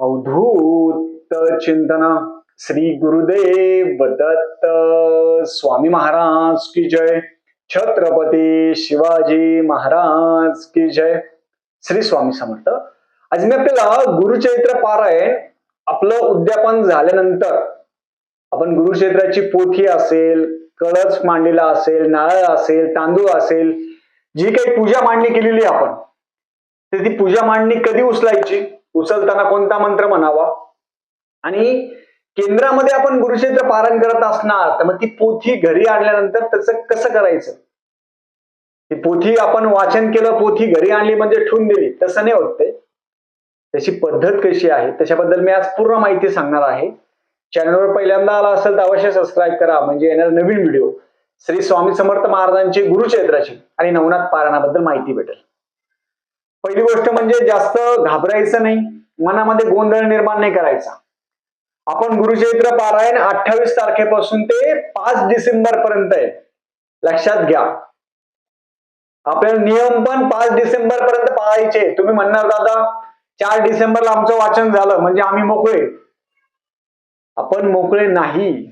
अवधूत चिंतन श्री गुरुदेव दत्त स्वामी महाराज की जय छत्रपती शिवाजी महाराज की जय श्री स्वामी समर्थ. आज मी आपल्याला गुरुचरित्र पारायण आपलं उद्यापन झाल्यानंतर आपण गुरुक्षेत्राची पोथी असेल कळस मांडलेला असेल नारळ असेल तांदूळ असेल जी काही पूजा मांडणी केलेली आपण तर ती पूजा मांडणी कधी उचलायची? उचलताना कोणता मंत्र म्हणावा? आणि केंद्रामध्ये आपण गुरुक्षेत्र पारण करत असणार तर मग ती पोथी घरी आणल्यानंतर त्याचं कसं करायचं? ती पोथी आपण वाचन केलं पोथी घरी आणली म्हणजे ठेवून दिली तसं नाही होत ते. त्याची पद्धत कशी आहे? त्याच्याबद्दल मी आज पूर्ण माहिती सांगणार आहे. चॅनलवर पहिल्यांदा आला असेल तर अवश्य सबस्क्राईब करा म्हणजे येणार नवीन व्हिडिओ श्री स्वामी समर्थ महाराजांची गुरुक्षेत्राची आणि नवनाथ पारायणाबद्दल माहिती भेटेल. पहिली गोष्ट म्हणजे जास्त घाबरायचं नाही. मनामध्ये गोंधळ निर्माण नाही करायचा. आपण गुरुचरित्र पारायण अठ्ठावीस तारखेपासून ते पाच डिसेंबर पर्यंत आहे. लक्षात घ्या. आपल्याला नियम पण पाच डिसेंबर पर्यंत पाळायचे. तुम्ही म्हणणार दादा चार डिसेंबरला आमचं वाचन झालं म्हणजे आम्ही मोकळे. आपण मोकळे नाही.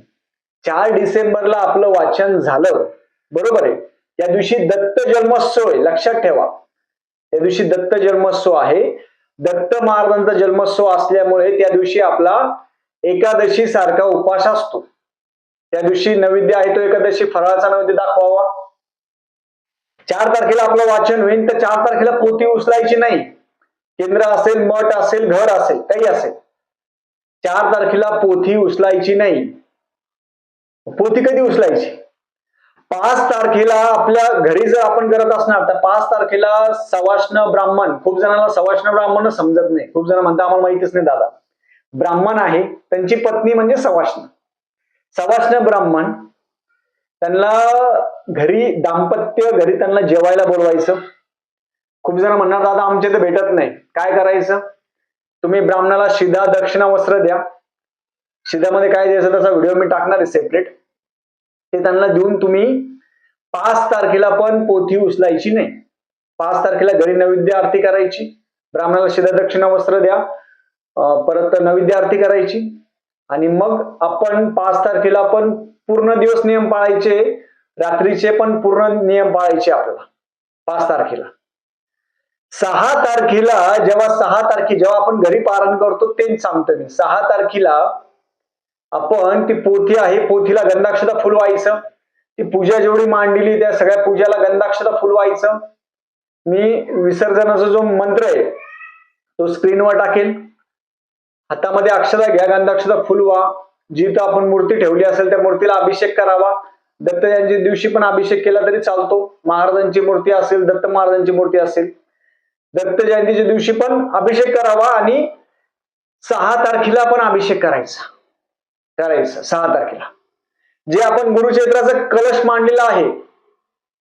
चार डिसेंबरला आपलं वाचन झालं. बरोबर आहे. या दिवशी दत्त जन्मोत्सव आहे. लक्षात ठेवा. त्या दिवशी दत्त जन्मोत्सव आहे. दत्त महाराजांचा जन्मोत्सव असल्यामुळे त्या दिवशी आपला एकादशी सारखा उपास असतो. त्या दिवशी नैवेद्य आहे तो एकादशी फराळाचा नैवेद्य दाखवावा. चार तारखेला आपलं वाचन होईल तर चार तारखेला पोथी उचलायची नाही. केंद्र असेल मठ असेल घर असेल काही असेल. चार तारखेला पोथी उचलायची नाही. पोथी कधी उचलायची? पाच तारखेला आपल्या घरी जर आपण करत असणार तर पाच तारखेला सवाष्ण ब्राह्मण खूप जणांना सवाष्ण ब्राह्मण समजत नाही. खूप जण म्हणतात आम्हाला माहितीच नाही दादा. ब्राह्मण आहे त्यांची पत्नी म्हणजे सवाष्ण. सवाष्ण ब्राह्मण त्यांना घरी दाम्पत्य घरी त्यांना जेवायला बोलवायचं. खूप जण म्हणणार दादा आमच्या इथे भेटत नाही. काय करायचं? तुम्ही ब्राह्मणाला शिधा दक्षिणा वस्त्र द्या. शिधामध्ये काय द्यायचं? त्याचा व्हिडिओ मी टाकणार आहे सेपरेट ते त्यांना देऊन तुम्ही पाच तारखेला पण पोथी उचलायची नाही. पाच तारखेला घरी नैवेद्य आरती करायची. ब्राह्मणाला शिधा दक्षिणा वस्त्र द्या. परत नैवेद्य आरती करायची. आणि मग आपण पाच तारखेला पण पूर्ण दिवस नियम पाळायचे. रात्रीचे पण पूर्ण नियम पाळायचे आपल्याला. पाच तारखेला. सहा तारखेला जेव्हा सहा तारखे जेव्हा आपण घरी पारण करतो तेच सांगतो मी. सहा तारखेला आपण ती पोथी आहे पोथीला गंधाक्षता फुल व्हायचं ती पूजा जेवढी मांडलेली त्या सगळ्या पूजाला गंधाक्षता फुल व्हायचं मी विसर्जनाचा जो मंत्र आहे तो स्क्रीनवर टाकेल. हातामध्ये अक्षता घ्या गंधाक्षता फुलवा. जिथं आपण मूर्ती ठेवली असेल त्या मूर्तीला अभिषेक करावा. दत्त यांच्या दिवशी पण अभिषेक केला तरी चालतो. महाराजांची मूर्ती असेल दत्त महाराजांची मूर्ती असेल. दत्त जयंतीच्या दिवशी पण अभिषेक करावा आणि सहा तारखेला पण अभिषेक करायचा. करायचं सहा तारखेला. जे आपण गुरुक्षेत्राचं कलश मांडलेलं आहे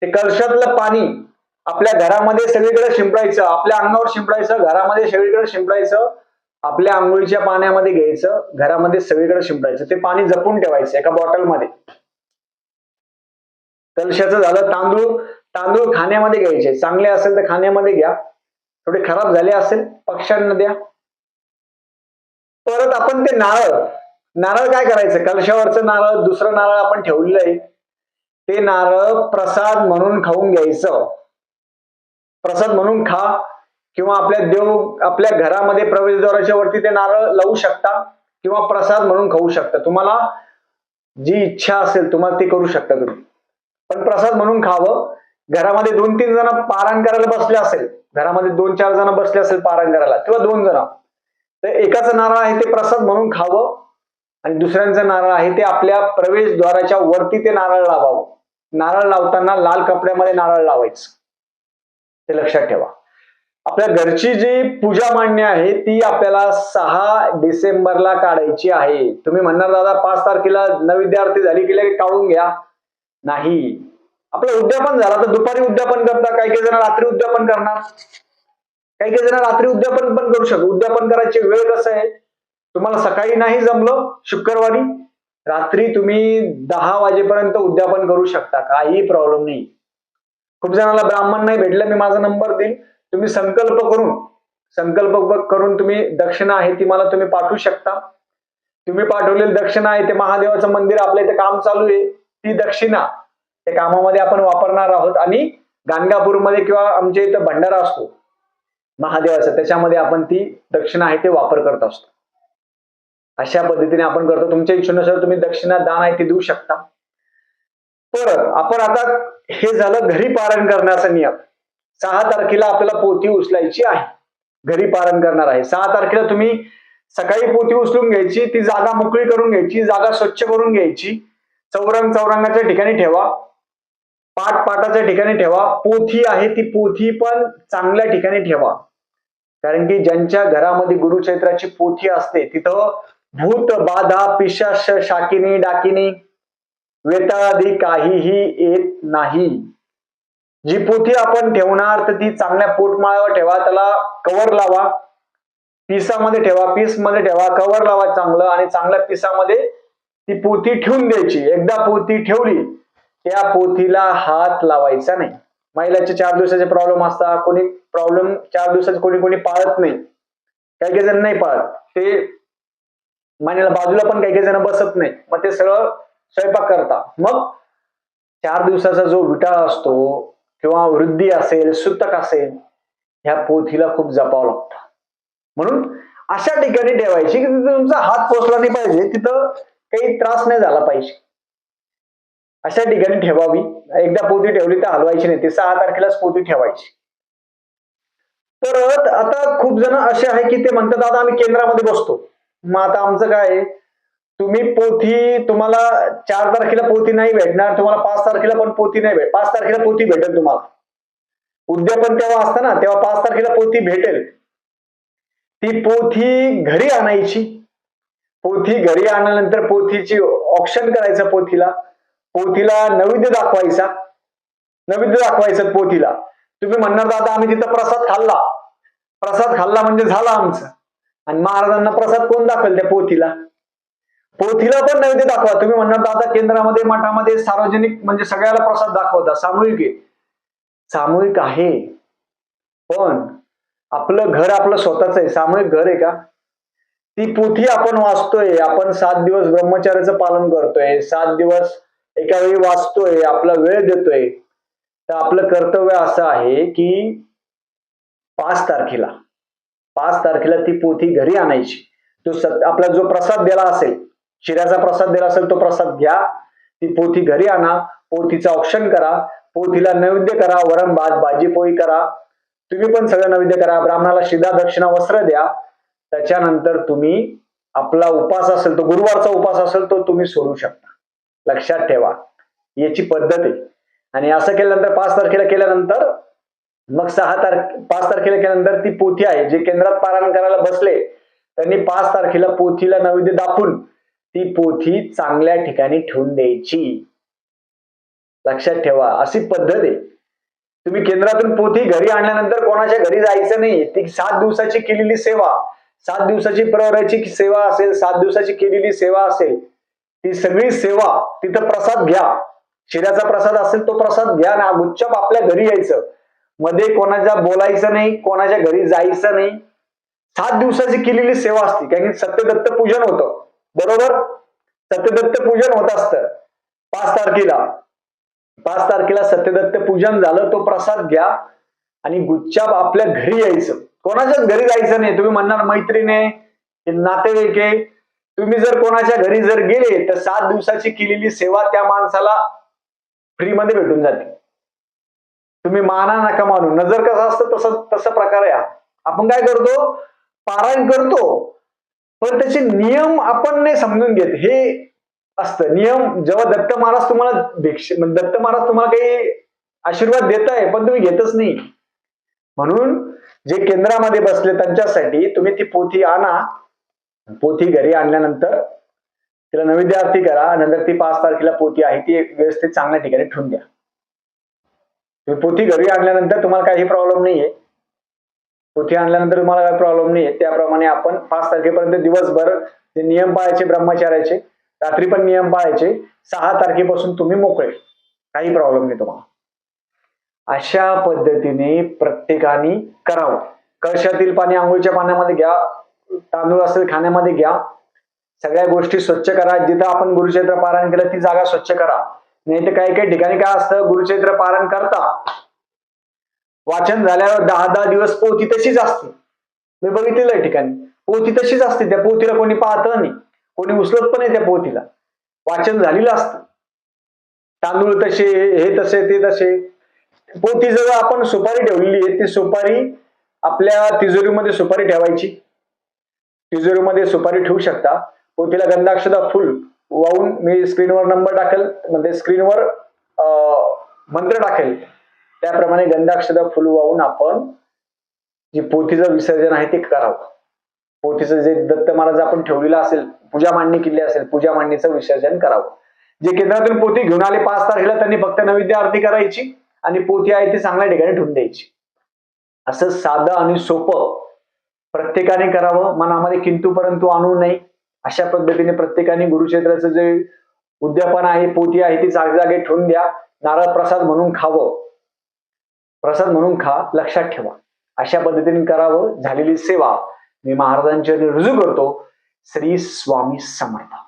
ते कलशातलं पाणी आपल्या घरामध्ये सगळीकडे शिंपडायचं आपल्या अंगावर शिंपडायचं घरामध्ये सगळीकडे शिंपडायचं आपल्या आंघोळीच्या पाण्यामध्ये घ्यायचं घरामध्ये सगळीकडे शिंपडायचं. ते पाणी जपून ठेवायचं एका बॉटलमध्ये. कलशाचं झालं तांदूळ तांदूळ खाण्यामध्ये घ्यायचे. चांगले असेल तर खाण्यामध्ये घ्या. थोडे खराब झाले असेल पक्ष्यांना द्या. परत आपण ते नारळ नारळ काय करायचं? कलशावरचं नारळ दुसरं नारळ आपण ठेवलेलं आहे. ते नारळ प्रसाद म्हणून खाऊन घ्यायचं. प्रसाद म्हणून खा किंवा आपल्या देव आपल्या घरामध्ये प्रवेशद्वाराच्या वरती ते नारळ लावू शकता किंवा प्रसाद म्हणून खाऊ शकता. तुम्हाला जी इच्छा असेल तुम्हाला ते करू शकता तुम्ही. पण प्रसाद म्हणून खावं. घरामध्ये दोन तीन जण पारायण करायला बसले असेल घरामध्ये दोन चार जण बसले असेल पारायण करायला किंवा दोन जण. तर एकाच नारळ आहे ते प्रसाद म्हणून खावं. आणि दुसऱ्यांचं नारळ आहे ते आपल्या प्रवेशद्वाराच्या वरती ते नारळ लावावं. नारळ लावताना लाल कपड्यामध्ये नारळ लावायचं. ते लक्षात ठेवा. आपल्या घरची जी पूजा मांडणी आहे ती आपल्याला सहा डिसेंबरला काढायची आहे. तुम्ही म्हणणार दादा पाच तारखेला नैवेद्य आरती झाली की लगेच काढून घ्या. नाही. आपलं उद्यापन झाला. तर दुपारी उद्यापन करता काही काही जण रात्री उद्यापन करणार. काही काही जण रात्री उद्यापन पण करू शकतो उद्यापन करायची वेळ कसं आहे? तुम्हाला सकाळी नाही जमलं शुक्रवारी रात्री तुम्ही दहा वाजेपर्यंत उद्यापन करू शकता काही प्रॉब्लेम नाही. खूप जणांना ब्राह्मण नाही भेटलं मी माझा नंबर देईल तुम्ही संकल्प करून संकल्प करून तुम्ही दक्षिणा आहे ती मला तुम्ही पाठवू शकता. तुम्ही पाठवलेली दक्षिणा आहे ते महादेवाचं मंदिर आपल्या इथे काम चालू आहे. ती दक्षिणा त्या कामामध्ये आपण वापरणार आहोत. आणि गाणगापूरमध्ये किंवा आमच्या इथं भंडारा असतो महादेवाचा त्याच्यामध्ये आपण ती दक्षिणा आहे ते वापर करत असतो. अशा पद्धतीने आपण करतो. तुमच्या इच्छेनुसार तुम्ही दक्षिणा दान आहे ते देऊ शकता. परत आपण आता हे झालं घरी पारण करण्याचा नियम. सहा तारखेला आपल्याला पोथी उचलायची आहे. घरी पारण करणार आहे. सहा तारखेला तुम्ही सकाळी पोती उचलून घ्यायची ती जागा मोकळी करून घ्यायची जागा स्वच्छ करून घ्यायची. चौरंग चौरंगाच्या ठिकाणी ठेवा. पाठ पाटाच्या ठिकाणी ठेवा. पोथी आहे ती पोथी पण चांगल्या ठिकाणी ठेवा. कारण की ज्यांच्या घरामध्ये गुरुचैत्राची पोथी असते तिथं भूत बाधा पिशाश शाकिनी डाकिनी वेताळादी काहीही येत नाही. जी पोथी आपण ठेवणार तर ती चांगल्या पोटमाळ्यावर ठेवा त्याला कवर लावा. पिसामध्ये ठेवा पीसमध्ये ठेवा कवर लावा चांगलं आणि चांगल्या पिसामध्ये ती पोथी ठेवून द्यायची. एकदा पोथी ठेवली त्या पोथीला हात लावायचा नाही. महिलाचे चार दिवसाचे प्रॉब्लेम असतात कोणी प्रॉब्लेम चार दिवसाचे कोणी कोणी पाळत नाही. काही काही जण नाही पाळत. ते मानेला बाजूला पण काही काही जण बसत नाही. मग ते सगळं स्वयंपाक करता. मग चार दिवसाचा जो विटाळ असतो किंवा वृद्धी असेल सुतक असेल ह्या पोथीला खूप जपावं लागतं. म्हणून अशा ठिकाणी ठेवायची की तिथे तुमचा हात पोचला नाही पाहिजे तिथं काही त्रास नाही झाला पाहिजे. अशा ठिकाणी ठेवावी. एकदा पोथी ठेवली तर हलवायची नाही. ती सहा तारखेलाच पोथी ठेवायची. तर आता खूप जण असे आहे की ते म्हणतात आता आम्ही केंद्रामध्ये बसतो. मग आता आमचं काय आहे? तुम्ही पोथी तुम्हाला चार तारखेला पोथी नाही भेटणार तुम्हाला पाच तारखेला पण पोथी नाही भेट पाच तारखेला पोथी भेटेल तुम्हाला. उद्यापन तेव्हा असतं ना तेव्हा पाच तारखेला पोथी भेटेल. ती पोथी घरी आणायची. पोथी घरी आणल्यानंतर पोथीची ऑप्शन करायचं पोथीला. पोथीला नैवेद्य दाखवायचा. नैवेद्य दाखवायचं पोथीला. तुम्ही म्हणणार दादा आम्ही तिथं प्रसाद खाल्ला. प्रसाद खाल्ला म्हणजे झाला आमचं. आणि महाराजांना प्रसाद कोण दाखवेल त्या पोथीला? पोथीला पण नैवेद्य दाखवा. तुम्ही म्हणणार दादा केंद्रामध्ये मठामध्ये सार्वजनिक म्हणजे सगळ्याला प्रसाद दाखवता. सामूहिक आहे. सामूहिक आहे. पण आपलं घर आपलं स्वतःच आहे. सामूहिक घर आहे का? ती पोथी आपण वाचतोय. आपण सात दिवस ब्रह्मचार्याचं पालन करतोय. सात दिवस एका वेळी वाचतोय. आपला वेळ देतोय. तर आपलं कर्तव्य असं आहे की पाच तारखेला पाच तारखेला ती पोथी घरी आणायची. तो आपला जो प्रसाद दिला असेल शिऱ्याचा प्रसाद दिला असेल तो प्रसाद घ्या ती पोथी घरी आणा पोथीचं औक्षण करा पोथीला नैवेद्य करा वरण भात भाजी पोळी करा. तुम्ही पण सगळं नैवेद्य करा ब्राह्मणाला शिदा दक्षिणा वस्त्र द्या. त्याच्यानंतर तुम्ही आपला उपास असेल तो गुरुवारचा उपास असेल तो तुम्ही सोडू शकता. लक्षात ठेवा. याची पद्धत आहे. आणि असं केल्यानंतर पाच तारखेला केल्यानंतर मग सहा तारखे पाच तारखेला ती पोथी आहे जे केंद्रात पारायण करायला बसले त्यांनी पाच तारखेला पोथीला नैवेद्य दाखवून ती पोथी चांगल्या ठिकाणी ठेवून द्यायची. लक्षात ठेवा अशी पद्धत आहे. तुम्ही केंद्रातून पोथी घरी आणल्यानंतर कोणाच्या घरी जायचं नाही. ती सात दिवसाची केलेली सेवा सात दिवसाची प्रवराची सेवा असेल सात दिवसाची केलेली सेवा असेल ती सगळी सेवा तिथं प्रसाद घ्या. शिऱ्याचा प्रसाद असेल तो प्रसाद घ्या ना गुच्चप आपल्या घरी यायचं. मध्ये कोणाच्या बोलायचं नाही कोणाच्या घरी जायचं नाही. सात दिवसाची केलेली सेवा असते कारण की सत्यदत्त पूजन होतं. बरोबर? सत्यदत्त पूजन होत असतं. पाच तारखेला. पाच तारखेला सत्यदत्त पूजन झालं तो प्रसाद घ्या आणि गुच्चाप आपल्या घरी यायचं. कोणाच्याच घरी जायचं नाही. तुम्ही म्हणणार मैत्रीने नातेवाईक आहे. तुम्ही जर कोणाच्या घरी जर गेले तर सात दिवसाची केलेली सेवा त्या माणसाला फ्रीमध्ये भेटून जाते. तुम्ही माना नका मानू. नजर कसं असतं तसं तसं प्रकार आहे आपण काय करतो? पारायण करतो. पण त्याचे नियम आपण नाही समजून घेत. हे असतं. नियम जेव्हा दत्त महाराज तुम्हाला भिक्ष म्हणजे दत्त महाराज तुम्हाला काही आशीर्वाद देत आहे पण तुम्ही घेतच नाही. म्हणून जे केंद्रामध्ये बसले त्यांच्यासाठी तुम्ही ती पोथी आणा. पोथी घरी आणल्यानंतर तिला नैवेद्य आरती करा. नंतर ती पाच तारखेला पोथी आहे. ती व्यवस्थित चांगल्या ठिकाणी ठेवून द्या. पोथी घरी आणल्यानंतर तुम्हाला काही प्रॉब्लेम नाहीये. पोथी आणल्यानंतर तुम्हाला काही प्रॉब्लेम नाहीये. त्याप्रमाणे आपण पाच तारखेपर्यंत दिवसभर नियम पाळायचे ब्रह्मचार्याचे रात्री पण नियम पाळायचे सहा तारखेपासून तुम्ही मोकळे. काही प्रॉब्लेम नाही तुम्हाला. अशा पद्धतीने प्रत्येकाने करावं. कळशातील पाणी आंघोळीच्या पाण्यामध्ये घ्या तांदूळ असेल खाण्यामध्ये घ्या. सगळ्या गोष्टी स्वच्छ करा. जिथं आपण गुरुक्षेत्र पारायण केलं ती जागा स्वच्छ करा. नाही तर काही काही ठिकाणी काय असतं गुरुचरित्र पारण करता. वाचन झाल्यावर दहा दहा दिवस पोथी तशीच असते. मी बघितलेलं आहे ठिकाणी. पोथी तशीच असते. त्या पोथीला कोणी पाहत नाही. कोणी उचलत पण नाही त्या पोथीला. वाचन झालेलं असतं. तांदूळ तसे हे तसे ते तसे. पोथी जर आपण सुपारी ठेवलेली आहे ती सुपारी आपल्या तिजोरीमध्ये सुपारी ठेवायची. तिजोरीमध्ये सुपारी ठेवू शकता. पोथीला गंधाक्षदा फुल वाहून मी स्क्रीनवर नंबर टाकेल म्हणजे स्क्रीनवर मंत्र टाकेल. त्याप्रमाणे गंधाक्षर फुल वाहून आपण जे पोथीचं विसर्जन आहे ते करावं. पोथीचं जे दत्त महाराज आपण ठेवलेलं असेल पूजा मांडणी केली असेल पूजा मांडणीचं विसर्जन करावं. जे केंद्रातून पोथी घेऊन आले पाच तारखेला त्यांनी फक्त नैवेद्य आरती करायची आणि पोथी आहे ती चांगल्या ठिकाणी ठेवून द्यायची. असं साधं आणि सोपं प्रत्येकाने करावं मनामध्ये किंतू परंतु आणू नये. अशा पद्धतीने प्रत्येकाने गुरुक्षेत्राचं जे उद्यापन आहे पोती आहे ती जागजागे ठेवून द्या. नारळ प्रसाद म्हणून खावं. प्रसाद म्हणून खा लक्षात ठेवा. अशा पद्धतीने करावं. झालेली सेवा मी महाराजांच्या रुजू करतो. श्री स्वामी समर्थ.